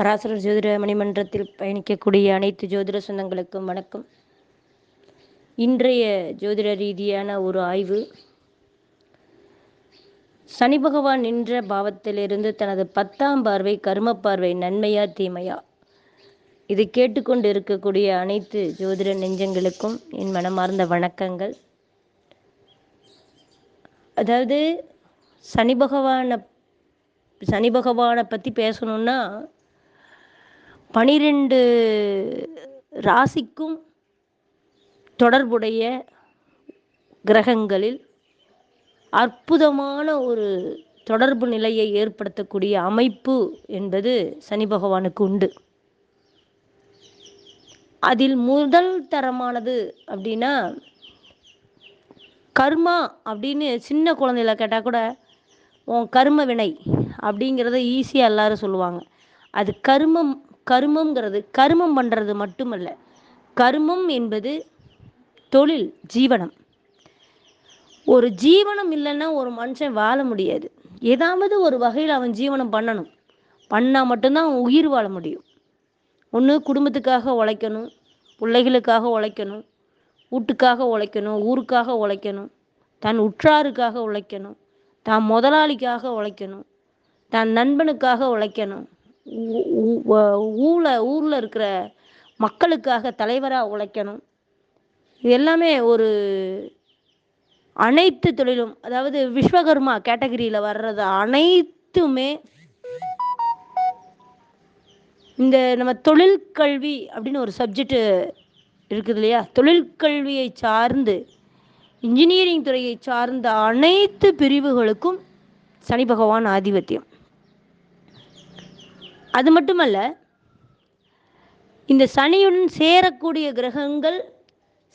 பராசரர் ஜோதிட மணிமன்றத்தில் பயணிக்கக்கூடிய அனைத்து ஜோதிட சொந்தங்களுக்கும் வணக்கம். இன்றைய ஜோதிட ரீதியான ஒரு ஆய்வு. சனி பகவான் நின்ற பாவத்திலிருந்து தனது பத்தாம் பார்வை கர்ம பார்வை நன்மையா தீமையா? இது கேட்டுக்கொண்டு இருக்கக்கூடிய அனைத்து ஜோதிட நெஞ்சங்களுக்கும் என் மனமார்ந்த வணக்கங்கள். அதாவது சனி பகவானை சனி பகவானை பற்றி பேசணுன்னா பனிரெண்டு ராசிக்கும் தொடர்புடைய கிரகங்களில் அற்புதமான ஒரு தொடர்பு நிலையை ஏற்படுத்தக்கூடிய அமைப்பு என்பது சனி பகவானுக்கு உண்டு. அதில் முதல் தரமானது அப்படின்னா கர்மா அப்படின்னு சின்ன குழந்தையில கேட்டால் கூட உன் கர்ம வினை அப்படிங்கிறத ஈஸியாக எல்லாரும் சொல்லுவாங்க. அது கர்மம் கருமம்ங்கிறது கருமம் பண்ணுறது மட்டுமல்ல. கருமம் என்பது தொழில் ஜீவனம். ஒரு ஜீவனம் இல்லைன்னா ஒரு மனுஷன் வாழ முடியாது. ஏதாவது ஒரு வகையில் அவன் ஜீவனம் பண்ணணும். பண்ணால் மட்டும்தான் அவன் உயிர் வாழ முடியும். ஒன்று குடும்பத்துக்காக உழைக்கணும் பிள்ளைகளுக்காக உழைக்கணும் வீட்டுக்காக உழைக்கணும் ஊருக்காக உழைக்கணும் தன் உற்றாருக்காக உழைக்கணும் தான் முதலாளிக்காக உழைக்கணும் தன் நண்பனுக்காக உழைக்கணும். ஊரில் ஊரில் இருக்கிற மக்களுக்காக தலைவராக உழைக்கணும். இது எல்லாமே ஒரு அனைத்து தொழிலும் அதாவது விஸ்வகர்மா கேட்டகரியில் வர்றது அனைத்துமே இந்த நம்ம தொழில் கல்வி அப்படின்னு ஒரு சப்ஜெக்டு இருக்குது இல்லையா? தொழிற்கல்வியை சார்ந்து இன்ஜினியரிங் துறையை சார்ந்த அனைத்து பிரிவுகளுக்கும் சனி பகவான் ஆதிபத்தியம். அது மட்டுமல்ல இந்த சனியுடன் சேரக்கூடிய கிரகங்கள்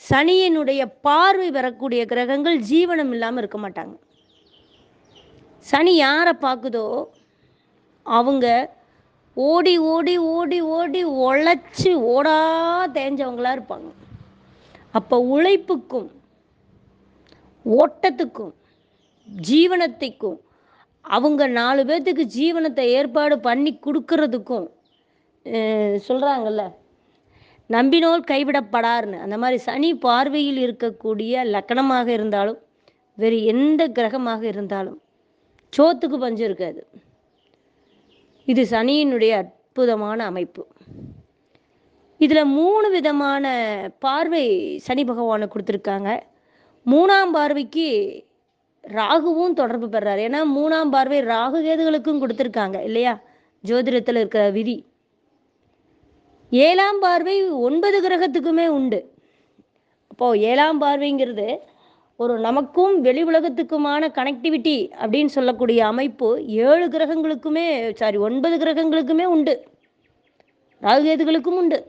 சனியினுடைய பார்வை வரக்கூடிய கிரகங்கள் ஜீவனம் இல்லாமல் இருக்க மாட்டாங்க. சனி யாரை பார்க்குதோ அவங்க ஓடி ஓடி ஓடி ஓடி உழைச்சி ஓடா தேஞ்சவங்களாக இருப்பாங்க. அப்போ உழைப்புக்கும் ஓட்டத்துக்கும் ஜீவனத்தைக்கும் அவங்க நாலு பேர்த்துக்கு ஜீவனத்தை ஏற்பாடு பண்ணி கொடுக்கறதுக்கும் சொல்கிறாங்கல்ல நம்பினோல் கைவிடப்படார்னு. அந்த மாதிரி சனி பார்வையில் இருக்கக்கூடிய லக்கணமாக இருந்தாலும் வேறு எந்த கிரகமாக இருந்தாலும் சோத்துக்கு பஞ்சம் இருக்காது. இது சனியினுடைய அற்புதமான அமைப்பு. இதில் மூணு விதமான பார்வை சனி பகவானை கொடுத்துருக்காங்க. மூணாம் பார்வைக்கு ராகுவும் தொடர்பு பெறாரு. ஏன்னா மூணாம் பார்வை ராகு கேதுகளுக்கும் கொடுத்துருக்காங்க இல்லையா? ஜோதிடத்தில் இருக்கிற விதி. ஏழாம் பார்வை ஒன்பது கிரகத்துக்குமே உண்டு. அப்போது ஏழாம் பார்வைங்கிறது ஒரு நமக்கும் வெளி உலகத்துக்குமான கனெக்டிவிட்டி அப்படின்னு சொல்லக்கூடிய அமைப்பு ஏழு கிரகங்களுக்குமே சாரி ஒன்பது கிரகங்களுக்குமே உண்டு. ராகுகேதுகளுக்கும் உண்டு.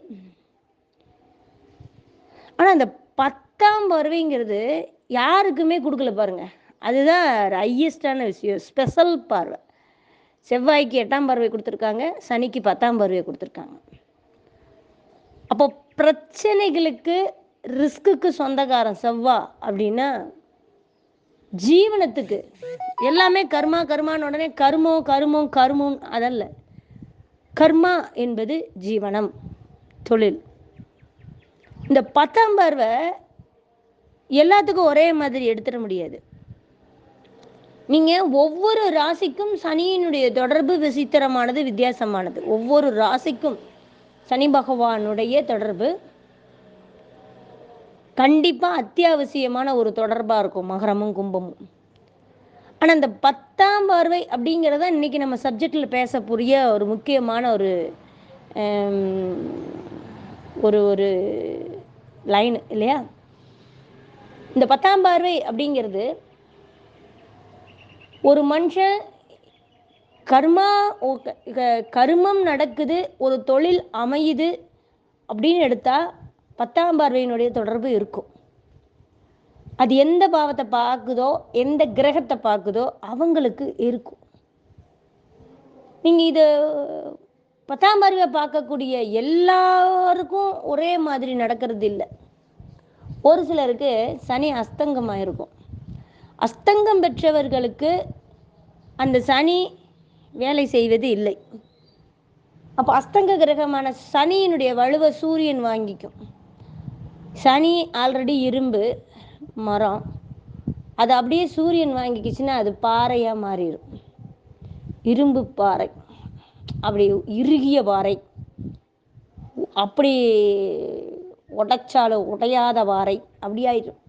ஆனால் அந்த பத்தாம் பார்வைங்கிறது யாருக்குமே கொடுக்கல பாருங்கள் அதுதான் ஹையஸ்டான விஷயம். ஸ்பெஷல் பார்வை. செவ்வாய்க்கு எட்டாம் பார்வை கொடுத்துருக்காங்க. சனிக்கு பத்தாம் பார்வையை கொடுத்துருக்காங்க. அப்போ பிரச்சனைகளுக்கு ரிஸ்க்குக்கு சொந்தக்காரன் செவ்வா அப்படின்னா ஜீவனத்துக்கு எல்லாமே கர்மா கர்மான்னு உடனே கருமம் கருமம் கருமம் அதல்ல. கர்மா என்பது ஜீவனம் தொழில். இந்த பத்தாம் பார்வை எல்லாத்துக்கும் ஒரே மாதிரி எடுத்துட முடியாது. நீங்கள் ஒவ்வொரு ராசிக்கும் சனியினுடைய தொடர்பு விசித்திரமானது வித்தியாசமானது. ஒவ்வொரு ராசிக்கும் சனி பகவானுடைய தொடர்பு கண்டிப்பாக அத்தியாவசியமான ஒரு தொடர்பாக இருக்கும் மகரமும் கும்பமும். ஆனால் இந்த பத்தாம் பார்வை அப்படிங்கிறத இன்றைக்கி நம்ம சப்ஜெக்டில் பேசக்கூடிய ஒரு முக்கியமான ஒரு ஒரு ஒரு லைன் இல்லையா? இந்த பத்தாம் பார்வை அப்படிங்கிறது ஒரு மனுஷன் கர்மா கருமம் நடக்குது ஒரு தொழில் அமையுது அப்படின்னு எடுத்தால் பத்தாம் பார்வையினுடைய தொடர்பு இருக்கும். அது எந்த பாவத்தை பார்க்குதோ எந்த கிரகத்தை பார்க்குதோ அவங்களுக்கு இருக்கும். நீங்கள் இது பத்தாம் பார்வையை பார்க்கக்கூடிய எல்லாருக்கும் ஒரே மாதிரி நடக்கிறது இல்லை ஒரு சிலருக்கு சனி அஸ்தங்கமாக இருக்கும் அஸ்தங்கம் பெற்றவர்களுக்கு அந்த சனி வேலை செய்வது இல்லை. அப்போ அஸ்தங்க கிரகமான சனியினுடைய வலுவை சூரியன் வாங்கிக்கும். சனி ஆல்ரெடி இரும்பு மரம். அது அப்படியே சூரியன் வாங்கிக்கிச்சுன்னா அது பாறையாக மாறிடும் இரும்பு பாறை. அப்படி இறுகிய பாறை. அப்படி உடைச்சாலும் உடையாத பாறை. அப்படி ஆயிடும்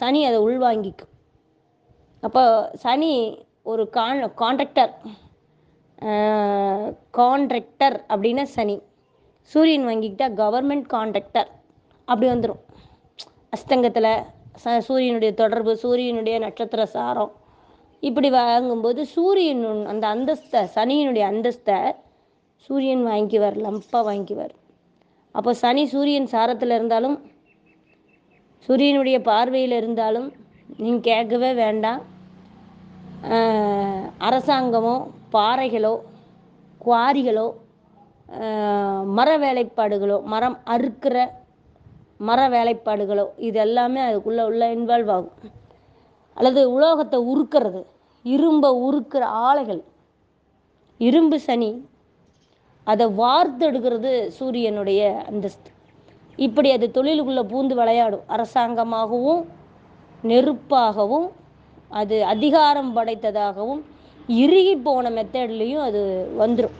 சனி அதை உள்வாங்கிக்கும். அப்போ சனி ஒரு கான் கான்ட்ராக்டர் கான்ட்ராக்டர் அப்படின்னா சனி. சூரியன் வாங்கிக்கிட்டா கவர்மெண்ட் கான்ட்ராக்டர் அப்படி வந்துடும் அஸ்தங்கத்தில் ச சூரியனுடைய தொடர்பு சூரியனுடைய நட்சத்திர சாரம். இப்படி வாங்கும்போது சூரியன் அந்த அந்தஸ்தை சனியினுடைய அந்தஸ்தை சூரியன் வாங்கிக்குவார் லம்பாக வாங்கிக்குவார். அப்போ சனி சூரியன் சாரத்தில் இருந்தாலும் சூரியனுடைய பார்வையில் இருந்தாலும் நீங்கள் கேட்கவே வேண்டாம். அரசாங்கமோ பாறைகளோ குவாரிகளோ மர வேலைப்பாடுகளோ மரம் அறுக்கிற மர வேலைப்பாடுகளோ இது எல்லாமே அதுக்குள்ளே உள்ள இன்வால்வ் ஆகும். அல்லது உலோகத்தை உருக்கிறது இரும்பை உருக்கிற ஆலைகள் இரும்பு சனி அதை வார்த்தெடுக்கிறது சூரியனுடைய அந்தஸ்து. இப்படி அது தொழிலுக்குள்ளே பூந்து விளையாடும். அரசாங்கமாகவும் நெருப்பாகவும் அது அதிகாரம் படைத்ததாகவும் இறுகி போன மெத்தட்லேயும் அது வந்துடும்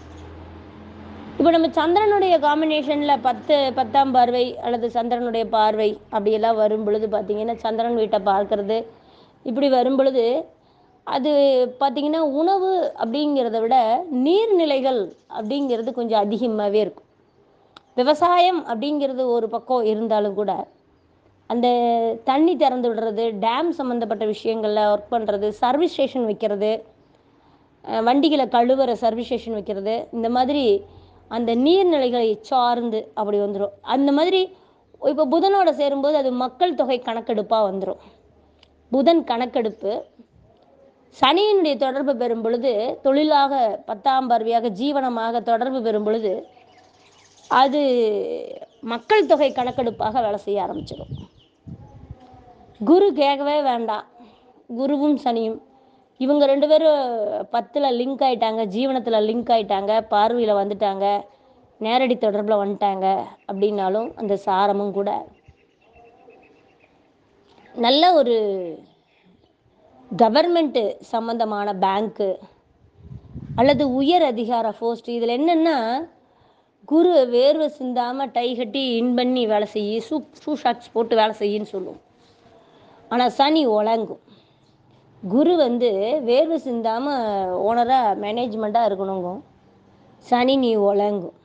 இப்போ நம்ம சந்திரனுடைய காம்பினேஷனில் பத்து பத்தாம் பார்வை அல்லது சந்திரனுடைய பார்வை அப்படியெல்லாம் வரும் பொழுது பார்த்தீங்கன்னா சந்திரன் வீட்டை பார்க்கறது. இப்படி வரும் பொழுது அது பார்த்திங்கன்னா உணவு அப்படிங்கிறத விட நீர்நிலைகள் அப்படிங்கிறது கொஞ்சம் அதிகமாகவே இருக்கும். விவசாயம் அப்படிங்கிறது ஒரு பக்கம் இருந்தாலும் கூட அந்த தண்ணி திறந்து விடுறது டேம் சம்மந்தப்பட்ட விஷயங்களில் ஒர்க் பண்ணுறது சர்வீஸ் ஸ்டேஷன் வைக்கிறது வண்டிகளை கழுவுற சர்வீஸ் ஸ்டேஷன் வைக்கிறது இந்த மாதிரி அந்த நீர்நிலைகளை சார்ந்து அப்படி வந்துடும் அந்த மாதிரி இப்போ புதனோட சேரும்போது அது மக்கள் தொகை கணக்கெடுப்பாக வந்துடும் புதன் கணக்கெடுப்பு சனியினுடைய தொடர்பு பெறும் பொழுது தொழிலாக பத்தாம் பார்வையாக ஜீவனமாக தொடர்பு பெறும் பொழுது அது மக்கள் தொகை கணக்கெடுப்பாக வேலை செய்ய ஆரம்பிச்சிடும் குரு கேட்கவே வேண்டாம். குருவும் சனியும். இவங்க ரெண்டு பேரும் பத்தில் லிங்க் ஆயிட்டாங்க ஜீவனத்தில் லிங்க் ஆயிட்டாங்க பார்வையில் வந்துட்டாங்க நேரடி தொடர்பில் வந்துட்டாங்க அப்படின்னாலும் அந்த சாரமும் கூட நல்ல ஒரு கவர்மெண்ட்டு சம்மந்தமான பேங்க்கு அல்லது உயர் அதிகார போஸ்ட் இதில் என்னென்னா குரு வேர்வை சிந்தாமல் டை கட்டி இன் பண்ணி வேலை செய்யி ஷூ ஷூ ஷாக்ஸ் போட்டு வேலை செய்யின்னு சொல்லுவோம் ஆனால் சனி ஒழங்கும் குரு வந்து வேர்வை சிந்தாமல் ஓனராக மேனேஜ்மெண்ட்டாக இருக்கணுங்க. சனி நீ ஒழங்கும்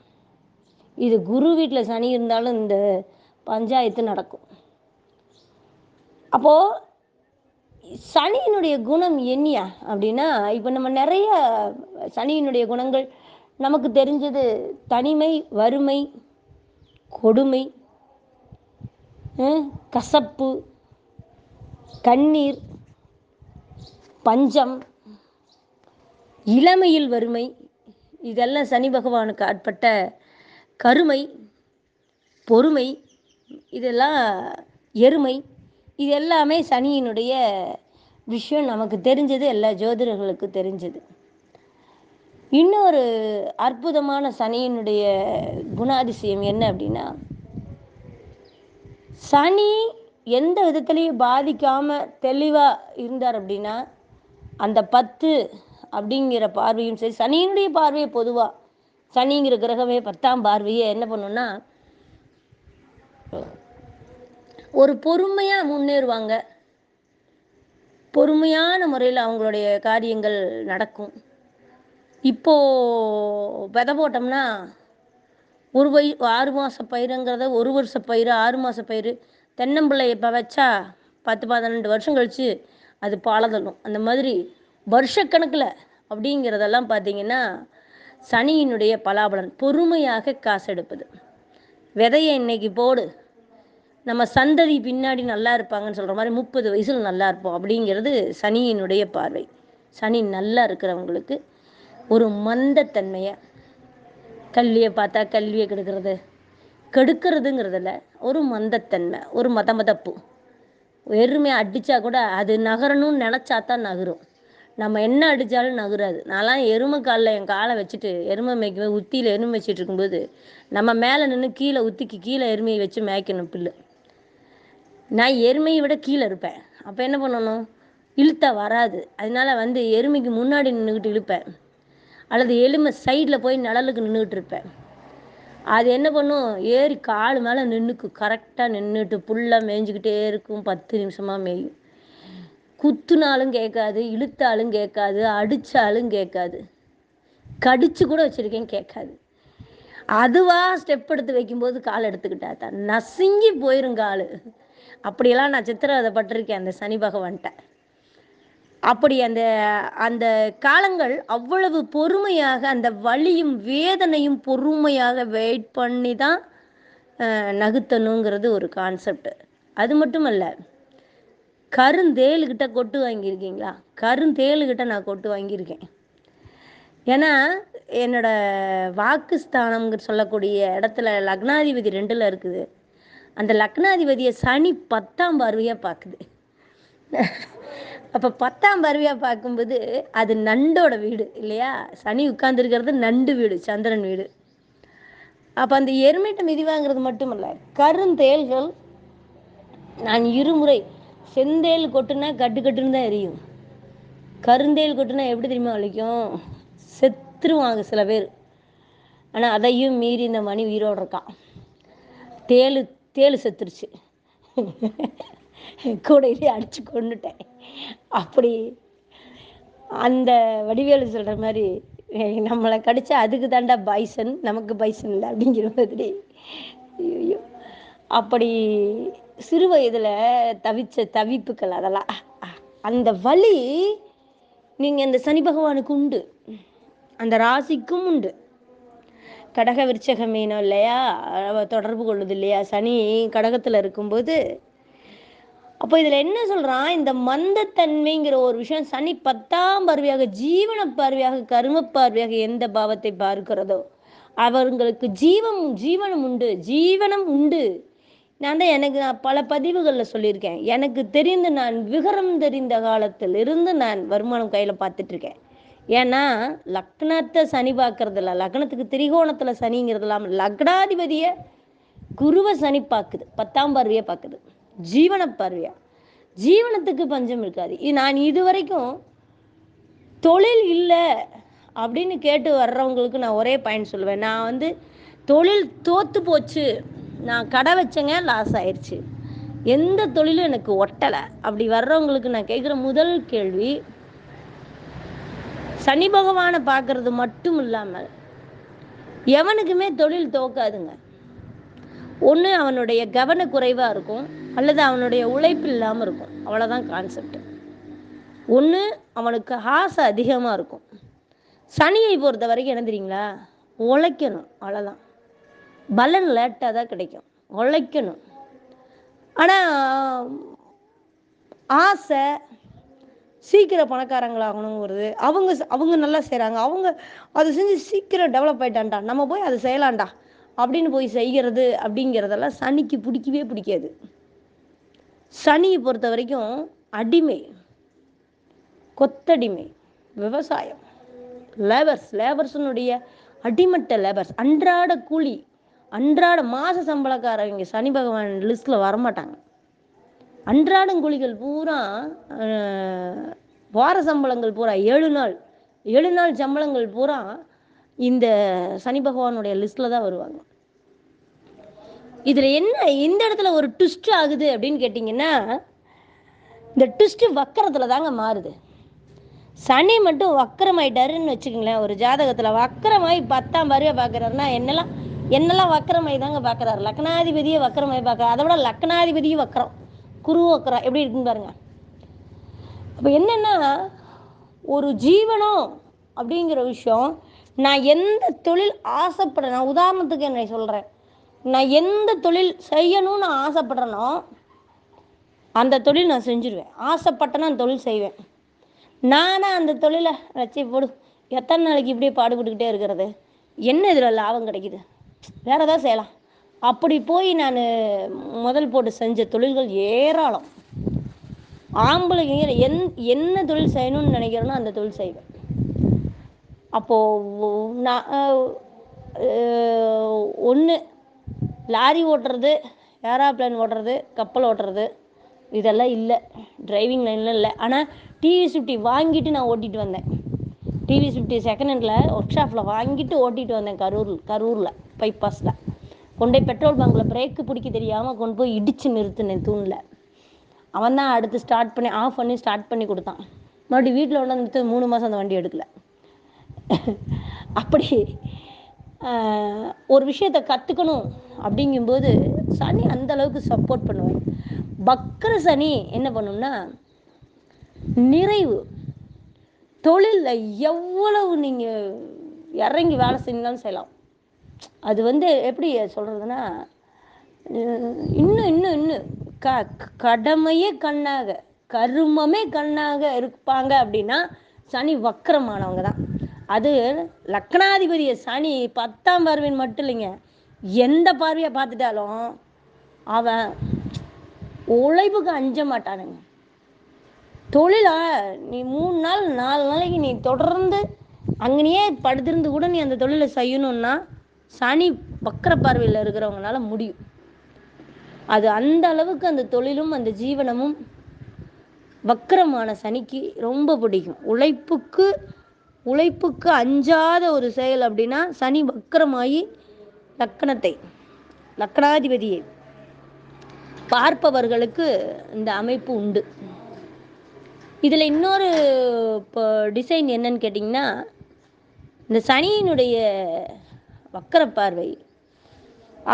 இது குரு வீட்டில் சனி இருந்தாலும் இந்த பஞ்சாயத்து நடக்கும். அப்போது சனியினுடைய குணம் என்னியா? அப்படின்னா இப்போ நம்ம நிறைய சனியினுடைய குணங்கள் நமக்கு தெரிஞ்சது தனிமை வறுமை கொடுமை கசப்பு கண்ணீர் பஞ்சம் இளமையில் வறுமை இதெல்லாம் சனி பகவானுக்கு ஆட்பட்ட கருமை பொறுமை இதெல்லாம் எருமை இது எல்லாமே சனியினுடைய விஷயம் நமக்கு தெரிஞ்சது எல்லா ஜோதிடர்களுக்கு தெரிஞ்சது. இன்னொரு அற்புதமான சனியினுடைய குணாதிசயம் என்ன அப்படின்னா சனி எந்த விதத்துலேயும் பாதிக்காமல் தெளிவாக இருந்தார் அப்படின்னா அந்த பத்து அப்படிங்கிற பார்வையும் சரி சனியினுடைய பார்வையை பொதுவாக சனிங்கிற கிரகமே பத்தாம் பார்வையை என்ன பண்ணுன்னா ஒரு பொறுமையாக முன்னேறுவாங்க. பொறுமையான முறையில் அவங்களுடைய காரியங்கள் நடக்கும். இப்போ விதை போட்டோம்னா ஒரு வய ஆறு மாத பயிருங்கிறத ஒரு வருஷ பயிர் ஆறு மாத பயிர் தென்னம்பிள்ளை இப்போ வச்சா பத்து பதினெண்டு வருஷம் கழித்து அது பாலை அந்த மாதிரி வருஷக்கணக்கில் அப்படிங்கிறதெல்லாம் பார்த்தீங்கன்னா சனியினுடைய பலாபலன் பொறுமையாக காசு எடுப்பது. விதையை இன்னைக்கு போடு. நம்ம சந்ததி பின்னாடி நல்லா இருப்பாங்கன்னு சொல்கிற மாதிரி முப்பது வயசில் நல்லா இருப்போம் அப்படிங்கிறது சனியினுடைய பார்வை. சனி நல்லா இருக்கிறவங்களுக்கு ஒரு மந்தத்தன்மையை கல்வியை பார்த்தா கல்வியை கெடுக்கிறது கெடுக்கிறதுங்கிறதுல ஒரு மந்தத்தன்மை ஒரு மத மதப்பு வெறுமையாக அடித்தா கூட அது நகரணும்னு நினச்சா தான் நகரும். நம்ம என்ன அடித்தாலும் நகராது. நான்லாம் எருமை காலில் என் காலை வச்சுட்டு எருமை மேய்க்கும் உத்தியில் எருமை வச்சுட்டு இருக்கும்போது நம்ம மேலே நின்று கீழே உத்திக்கு கீழே எருமையை வச்சு மேய்க்கணும் புல்லு. நான் எருமையை விட கீழே இருப்பேன். அப்போ என்ன பண்ணணும்? இழுத்த வராது. அதனால வந்து எருமைக்கு முன்னாடி நின்றுக்கிட்டு இழுப்பேன். அல்லது எலுமை சைடில் போய் நிழலுக்கு நின்றுக்கிட்டு இருப்பேன். அது என்ன பண்ணும்? ஏறி கால் மேலே நின்றுக்கும் கரெக்டாக நின்றுட்டு புல்லாக மேய்ஞ்சிக்கிட்டே இருக்கும். பத்து நிமிஷமாக மேயும். குத்துனாலும் கேட்காது இழுத்தாலும் கேட்காது அடித்தாலும் கேட்காது. கடிச்சு கூட வச்சுருக்கேன் கேட்காது. அதுவாக ஸ்டெப் எடுத்து வைக்கும்போது கால் எடுத்துக்கிட்டா தான். நசுங்கி போயிடும் கால். அப்படியெல்லாம் நான் சித்திரவதை பட்டிருக்கேன் அந்த சனி பகவான்கிட்ட அப்படி அந்த அந்த காலங்கள் அவ்வளவு பொறுமையாக அந்த வலியும் வேதனையும் பொறுமையாக வெயிட் பண்ணி தான் நகுத்தணுங்கிறது ஒரு கான்செப்ட் அது மட்டும் அல்ல கருந்தேலுக்கிட்ட கொட்டு வாங்கியிருக்கீங்களா? கருந்தேலுக்கிட்ட நான் கொட்டு வாங்கியிருக்கேன். ஏன்னா என்னோட வாக்குஸ்தானம்ங்கிற சொல்லக்கூடிய இடத்துல லக்னாதிபதி ரெண்டில் இருக்குது. அந்த லக்னாதிபதியை சனி பத்தாம் பார்வையாக பார்க்குது. அப்போ பத்தாம் பருவியாக பார்க்கும்போது அது நண்டோட வீடு இல்லையா? சனி உட்கார்ந்துருக்கிறது நண்டு வீடு சந்திரன் வீடு. அப்போ அந்த எருமைட்டை மிதி வாங்குறது மட்டுமல்ல கருந்தேல்கள் நான் இருமுறை செந்தேல் கொட்டுனா கட்டு கட்டுன்னு தான் எரியும். கருந்தேல் கொட்டுனா எப்படி தெரியுமா வலிக்கும்? செத்துருவாங்க சில பேர். ஆனால் அதையும் மீறி இந்த மணி உயிரோடு இருக்கான். தேளு தேளு செத்துருச்சு. கூடையிலே அடிச்சு கொண்டுட்டேன். அப்படி அந்த வடிவேலு சொல்கிற மாதிரி நம்மளை கடிச்சா அதுக்கு தாண்டா பைசன் நமக்கு பைசன் இல்லை அப்படிங்கிற மாதிரி. ஐயோ. அப்படி சிறு வயதில் தவிச்ச தவிப்புகள் அதெல்லாம். அந்த வழி நீங்கள் இந்த சனி பகவானுக்கு உண்டு. அந்த ராசிக்கும் உண்டு. கடக விருச்சக மீனம் இல்லையா? தொடர்பு கொள்ளுது இல்லையா? சனி கடகத்தில் இருக்கும்போது அப்போ இதில் என்ன சொல்கிறான் இந்த மந்தத்தன்மைங்கிற ஒரு விஷயம் சனி பத்தாம் பார்வையாக ஜீவன பார்வையாக கரும பார்வையாக எந்த பாவத்தை பார்க்கிறதோ அவர்களுக்கு ஜீவம் ஜீவனம் உண்டு ஜீவனம் உண்டு. நான் தான் எனக்கு நான் பல பதிவுகளில் சொல்லியிருக்கேன். எனக்கு தெரிந்து நான் விகரம் தெரிந்த காலத்தில் இருந்து நான் வருமானம் கையில் பார்த்துட்ருக்கேன். ஏன்னா லக்னத்தை சனி பார்க்கறதில்ல. லக்னத்துக்கு திரிகோணத்தில் சனிங்கிறது இல்லாமல் லக்னாதிபதியை குருவை சனி பார்க்குது. பத்தாம் பார்வையை பார்க்குது. ஜீவன பார்வையா? ஜீவனத்துக்கு பஞ்சம் இருக்காது. நான் இது வரைக்கும் தொழில் இல்லை அப்படின்னு கேட்டு வர்றவங்களுக்கு நான் ஒரே பயன் சொல்லுவேன். நான் வந்து தொழில் தோத்து போச்சு. நான் கடை வச்சேங்க லாஸ் ஆயிடுச்சு எந்த தொழிலும் எனக்கு ஒட்டலை. அப்படி வர்றவங்களுக்கு நான் கேட்குற முதல் கேள்வி சனி பகவானை பார்க்கறது மட்டும் இல்லாமல் எவனுக்குமே தொழில் தோக்காதுங்க. ஒன்று அவனுடைய கவனக்குறைவாக இருக்கும் அல்லது அவனுடைய உழைப்பு இல்லாமல் இருக்கும். அவ்வளோதான் கான்செப்ட் ஒன்று அவனுக்கு ஆசை அதிகமாக இருக்கும். சனியை பொறுத்த வரைக்கும் என்ன தெரியுங்களா? உழைக்கணும் அவ்வளோதான் பலன் லேட்டாக தான் கிடைக்கும். உழைக்கணும். ஆனால் ஆசை சீக்கிரம் பணக்காரங்களாகணுங்கிறது அவங்க அவங்க நல்லா செய்கிறாங்க அவங்க அதை செஞ்சு சீக்கிரம் டெவலப் ஆயிட்டான்டா. நம்ம போய் அதை செய்யலாம்டா. அப்படின்னு போய் செய்கிறது அப்படிங்கிறதெல்லாம் சனிக்கு பிடிக்கவே பிடிக்காது. சனியை பொறுத்த வரைக்கும் அடிமை கொத்தடிமை விவசாயம் லேபர்ஸ் லேபர்ஸனுடைய அடிமட்ட லேபர்ஸ் அன்றாட கூலி அன்றாட மாத சம்பளக்காரவங்க சனி பகவான் லிஸ்ட்டில் வரமாட்டாங்க. அன்றாடம் கூலிகள் பூரா வார சம்பளங்கள் பூரா ஏழு நாள் ஏழு நாள் சம்பளங்கள் பூரா இந்த சனி பகவானுடைய லிஸ்ட்டில் தான் வருவாங்க. இதில் என்ன இந்த இடத்துல ஒரு ட்விஸ்ட் ஆகுது அப்படின்னு கேட்டிங்கன்னா இந்த ட்விஸ்ட்டு வக்கரத்தில் தாங்க மாறுது. சனி மட்டும் வக்கரமாயிட்டாருன்னு வச்சுக்கோங்களேன் ஒரு ஜாதகத்தில் வக்கரமாய் பத்தாம் பார்வையை பார்க்குறாருன்னா என்னெல்லாம் என்னெல்லாம் வக்கரமாய் தாங்க பார்க்குறாரு லக்னாதிபதியை வக்கரமாய் பார்க்குறாரு அதை விட லக்னாதிபதியும் வக்கரம். குரு வக்கரம். எப்படி இருக்குன்னு பாருங்க. அப்போ என்னென்னா ஒரு ஜீவனம் அப்படிங்கிற விஷயம் நான் எந்த தொழில் ஆசைப்படுறேன் நான் உதாரணத்துக்கு என்னை சொல்கிறேன் நான் எந்த தொழில் செய்யணும்னு ஆசைப்படுறேனோ அந்த தொழில் நான் செஞ்சுருவேன். ஆசைப்பட்டேன்னா அந்த தொழில் செய்வேன். நானே அந்த தொழிலை வச்சு போடு எத்தனை நாளைக்கு இப்படியே பாடுபட்டுக்கிட்டே இருக்கிறது? என்ன இதில் லாபம் கிடைக்குது? வேற ஏதாவது செய்யலாம். அப்படி போய் நான் முதல் போட்டு செஞ்ச தொழில்கள் ஏராளம். ஆம்பளைங்க என் என்ன தொழில் செய்யணும்னு நினைக்கிறேனோ அந்த தொழில் செய்வேன். அப்போது நான் ஒன்று லாரி ஓட்டுறது ஏரோப்ளேன் ஓட்டுறது கப்பல் ஓட்டுறது இதெல்லாம் இல்லை. டிரைவிங் லைன்லாம் இல்லை. ஆனால் டிவி ஃபிஃப்டி வாங்கிட்டு நான் ஓட்டிகிட்டு வந்தேன். TV fifty second handle work ஷாப்பில் வாங்கிட்டு ஓட்டிகிட்டு வந்தேன் கரூர் கரூரில் பைபாஸில் கொண்டு போய் பெட்ரோல் பங்கில் பிரேக்கு பிடிக்க தெரியாமல் கொண்டு போய் இடித்து நிறுத்தினேன் தூணில். அவன் தான் அடுத்து ஸ்டார்ட் பண்ணி ஆஃப் பண்ணி ஸ்டார்ட் பண்ணி கொடுத்தான். மறுபடியும் வீட்டில் உட்காந்து மூணு மாதம் அந்த வண்டி எடுக்கலை. அப்படி ஒரு விஷயத்தை கற்றுக்கணும் அப்படிங்கும்போது சனி அந்த அளவுக்கு சப்போர்ட் பண்ணுவார். பக்கர சனி என்ன பண்ணும்னா நிறைவு. தொழிலில் எவ்வளவு நீங்கள் இறங்கி வேலை செஞ்சாலும் செய்யலாம். அது வந்து எப்படி சொல்கிறதுனா இன்னும் இன்னும் இன்னும் க கடமையே கண்ணாக கருமமே கண்ணாக இருப்பாங்க அப்படின்னா சனி வக்கரமானவங்க தான். அது லக்னாதிபதிய சனி பத்தாம் பார்வையின் மட்டும் இல்லைங்க. எந்த பார்வையை பார்த்துட்டாலும் அவன் உழைப்புக்கு அஞ்ச மாட்டானுங்க. தொழிலா நீ மூணு நாள் நாலு நாளைக்கு நீ தொடர்ந்து அங்கனையே படுத்திருந்து கூட நீ அந்த தொழிலை செய்யணும்னா சனி வக்கர பார்வையில் இருக்கிறவங்களால முடியும். அது அந்த அளவுக்கு அந்த தொழிலும் அந்த ஜீவனமும் வக்கரமான சனிக்கு ரொம்ப பிடிக்கும். உழைப்புக்கு உழைப்புக்கு அஞ்சாத ஒரு செயல் அப்படின்னா சனி வக்கரமாகி லக்கணத்தை லக்கணாதிபதியை பார்ப்பவர்களுக்கு இந்த அமைப்பு உண்டு. இதில் இன்னொரு இப்போ டிசைன் என்னன்னு கேட்டிங்கன்னா இந்த சனியினுடைய வக்கர பார்வை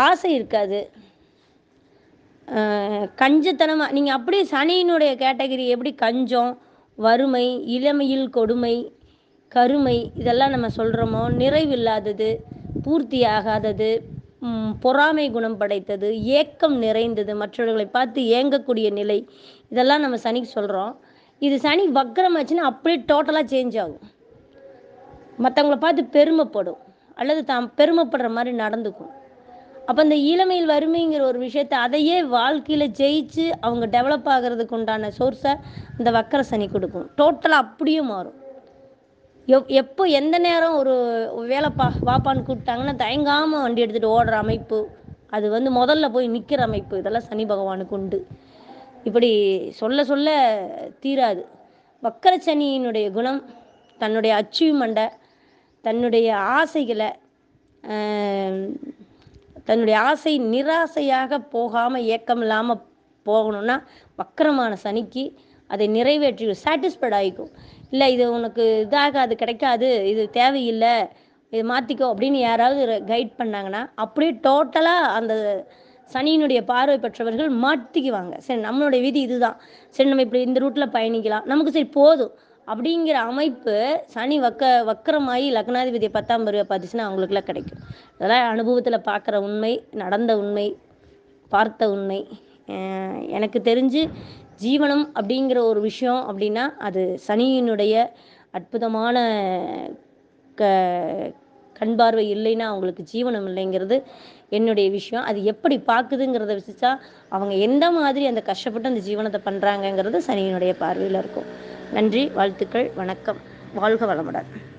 ஆசை இருக்காது. கஞ்சத்தனமாக நீங்கள் அப்படியே சனியினுடைய கேட்டகரி எப்படி கஞ்சம் வறுமை இளமையில் கொடுமை கருமை இதெல்லாம் நம்ம சொல்கிறோமோ நிறைவில்லாதது பூர்த்தி ஆகாதது பொறாமை குணம் படைத்தது ஏக்கம் நிறைந்தது மற்றவர்களை பார்த்து ஏங்கக்கூடிய நிலை இதெல்லாம் நம்ம சனிக்கு சொல்கிறோம் இது சனி வக்கரம் ஆச்சுன்னா அப்படியே டோட்டலாக சேஞ்ச் ஆகும். மற்றவங்கள பார்த்து பெருமைப்படும் அல்லது தாம் பெருமைப்படுற மாதிரி நடந்துக்கும். அப்போ இந்த இளமையில் வறுமைங்கிற ஒரு விஷயத்தை அதையே வாழ்க்கையில் ஜெயிச்சு அவங்க டெவலப் ஆகிறதுக்கு உண்டான சோர்ஸை இந்த வக்கர சனி கொடுக்கும். டோட்டலாக அப்படியே மாறும். எப் எப்போ எந்த நேரம் ஒரு வேலை பா வாப்பான்னு கூப்பிட்டாங்கன்னா தயங்காமல் வண்டி எடுத்துகிட்டு ஓடுற அமைப்பு. அது வந்து முதல்ல போய் நிற்கிற அமைப்பு. இதெல்லாம் சனி பகவானுக்கு உண்டு. இப்படி சொல்ல சொல்ல தீராது. வக்கர சனியினுடைய குணம் தன்னுடைய அச்சீவ்மெண்ட்டை தன்னுடைய ஆசைகளை தன்னுடைய ஆசை நிராசையாக போகாமல் ஏக்கம் இல்லாமல் போகணும்னா வக்கரமான சனிக்கு அதை நிறைவேற்றி சாட்டிஸ்ஃபைட் ஆகிக்கும். இல்லை இது உனக்கு இதாகாது கிடைக்காது இது தேவையில்லை இது மாற்றிக்கோ அப்படின்னு யாராவது கைட் பண்ணாங்கன்னா அப்படியே டோட்டலாக அந்த சனியினுடைய பார்வை பெற்றவர்கள் மாட்டிக்குவாங்க. சரி நம்மளுடைய விதி இதுதான். சரி நம்ம இப்படி இந்த ரூட்டில் பயணிக்கலாம். நமக்கு சரி போதும். அப்படிங்கிற அமைப்பு சனி வக்க வக்கரமாகி லக்னாதிபதியை பத்தாம் பருவ பார்த்துச்சுன்னா அவங்களுக்குலாம் கிடைக்கும். இதெல்லாம் அனுபவத்தில் பார்க்குற உண்மை நடந்த உண்மை பார்த்த உண்மை. எனக்கு தெரிஞ்சு ஜீவனம் அப்படிங்கிற ஒரு விஷயம் அப்படின்னா அது சனியினுடைய அற்புதமான க கண் பார்வை இல்லைன்னா அவங்களுக்கு ஜீவனம் இல்லைங்கிறது என்னுடைய விஷயம். அது எப்படி பார்க்குதுங்கிறத விசிச்சா அவங்க எந்த மாதிரி அந்த கஷ்டப்பட்டு அந்த ஜீவனத்தை பண்ணுறாங்கங்கிறது சனியினுடைய பார்வையில் இருக்கும். நன்றி வாழ்த்துக்கள் வணக்கம். வாழ்க வளமுடன்.